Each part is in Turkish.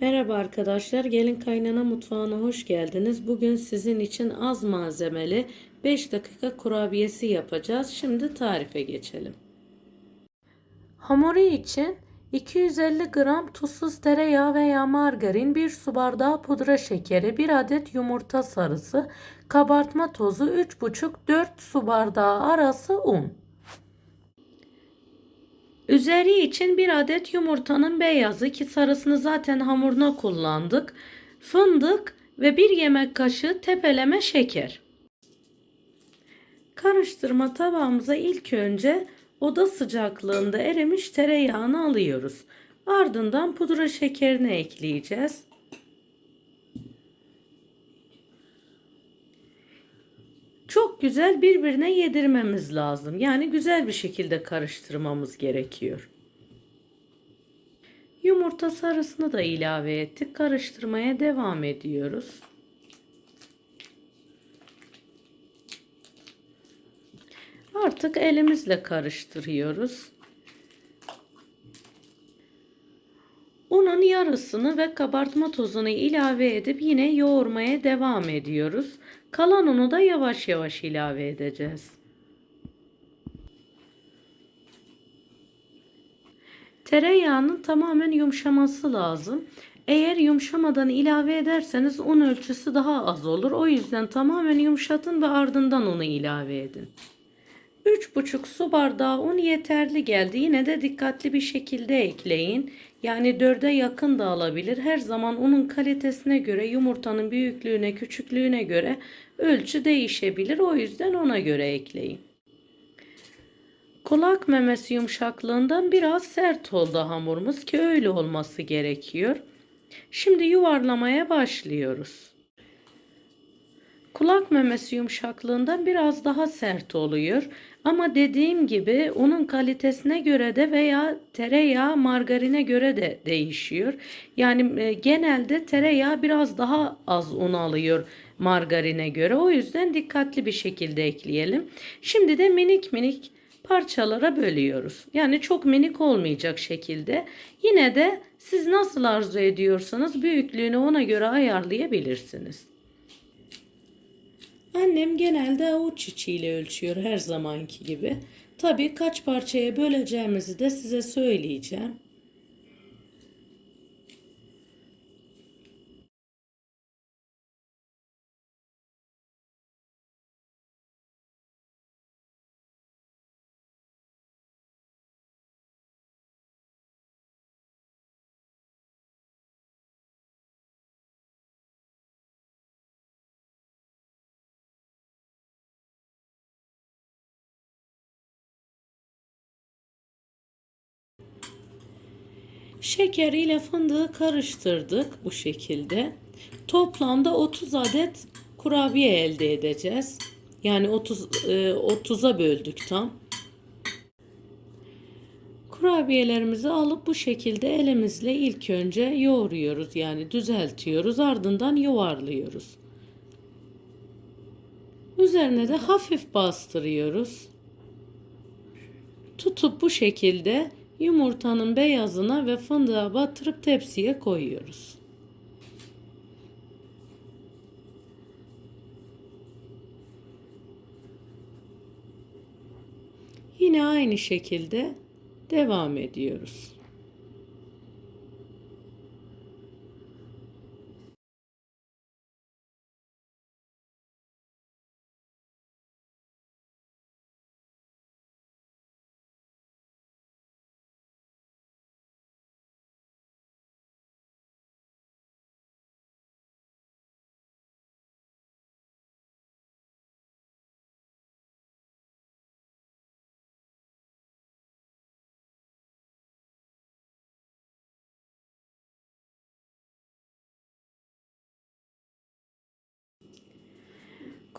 Merhaba arkadaşlar, Gelin Kaynana Mutfağı'na hoş geldiniz. Bugün sizin için az malzemeli 5 dakika kurabiyesi yapacağız. Şimdi tarife geçelim. Hamuru için 250 gram tuzsuz tereyağı veya margarin, 1 su bardağı pudra şekeri, 1 adet yumurta sarısı, kabartma tozu, 3,5-4 su bardağı arası un. Üzeri için bir adet yumurtanın beyazı ki sarısını zaten hamuruna kullandık. Fındık ve bir yemek kaşığı tepeleme şeker. Karıştırma tabağımıza ilk önce oda sıcaklığında erimiş tereyağını alıyoruz. Ardından pudra şekerini ekleyeceğiz. Güzel birbirine yedirmemiz lazım. Yani güzel bir şekilde karıştırmamız gerekiyor. Yumurta sarısını da ilave ettik. Karıştırmaya devam ediyoruz. Artık elimizle karıştırıyoruz. Unun yarısını ve kabartma tozunu ilave edip yine yoğurmaya devam ediyoruz. Kalan unu da yavaş yavaş ilave edeceğiz. Tereyağının tamamen yumuşaması lazım. Eğer yumuşamadan ilave ederseniz un ölçüsü daha az olur. O yüzden tamamen yumuşatın ve ardından unu ilave edin. 3,5 su bardağı un yeterli geldi. Yine de dikkatli bir şekilde ekleyin. Yani 4'e yakın da alabilir. Her zaman unun kalitesine göre, yumurtanın büyüklüğüne, küçüklüğüne göre ölçü değişebilir. O yüzden ona göre ekleyin. Kulak memesi yumuşaklığından biraz sert oldu hamurumuz ki öyle olması gerekiyor. Şimdi yuvarlamaya başlıyoruz. Kulak memesi yumuşaklığından biraz daha sert oluyor. Ama dediğim gibi unun kalitesine göre de veya tereyağı margarine göre de değişiyor. Yani e, genelde tereyağı biraz daha az un alıyor margarine göre. O yüzden dikkatli bir şekilde ekleyelim. Şimdi de minik minik parçalara bölüyoruz. Yani çok minik olmayacak şekilde. Yine de siz nasıl arzu ediyorsanız büyüklüğünü ona göre ayarlayabilirsiniz. Annem genelde avuç içiyle ölçüyor her zamanki gibi. Tabii kaç parçaya böleceğimizi de size söyleyeceğim. Şeker ile fındığı karıştırdık bu şekilde. Toplamda 30 adet kurabiye elde edeceğiz. Yani 30 30'a böldük tam. Kurabiyelerimizi alıp bu şekilde elimizle ilk önce yoğuruyoruz. Yani düzeltiyoruz. Ardından yuvarlıyoruz. Üzerine de hafif bastırıyoruz. Tutup bu şekilde yumurtanın beyazına ve fındığa batırıp tepsiye koyuyoruz. Yine aynı şekilde devam ediyoruz.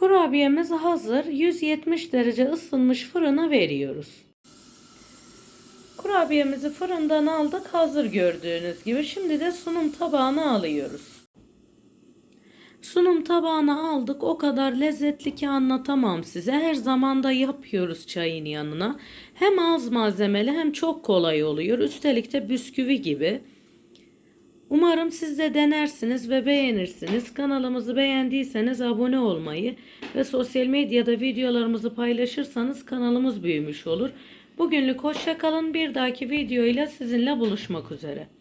Kurabiyemiz hazır. 170 derece ısınmış fırına veriyoruz. Kurabiyemizi fırından aldık. Hazır gördüğünüz gibi. Şimdi de sunum tabağına alıyoruz. Sunum tabağına aldık. O kadar lezzetli ki anlatamam size. Her zaman da yapıyoruz çayın yanına. Hem az malzemeli hem çok kolay oluyor. Üstelik de bisküvi gibi. Umarım siz de denersiniz ve beğenirsiniz. Kanalımızı beğendiyseniz abone olmayı ve sosyal medyada videolarımızı paylaşırsanız kanalımız büyümüş olur. Bugünlük hoşça kalın. Bir dahaki videoyla sizinle buluşmak üzere.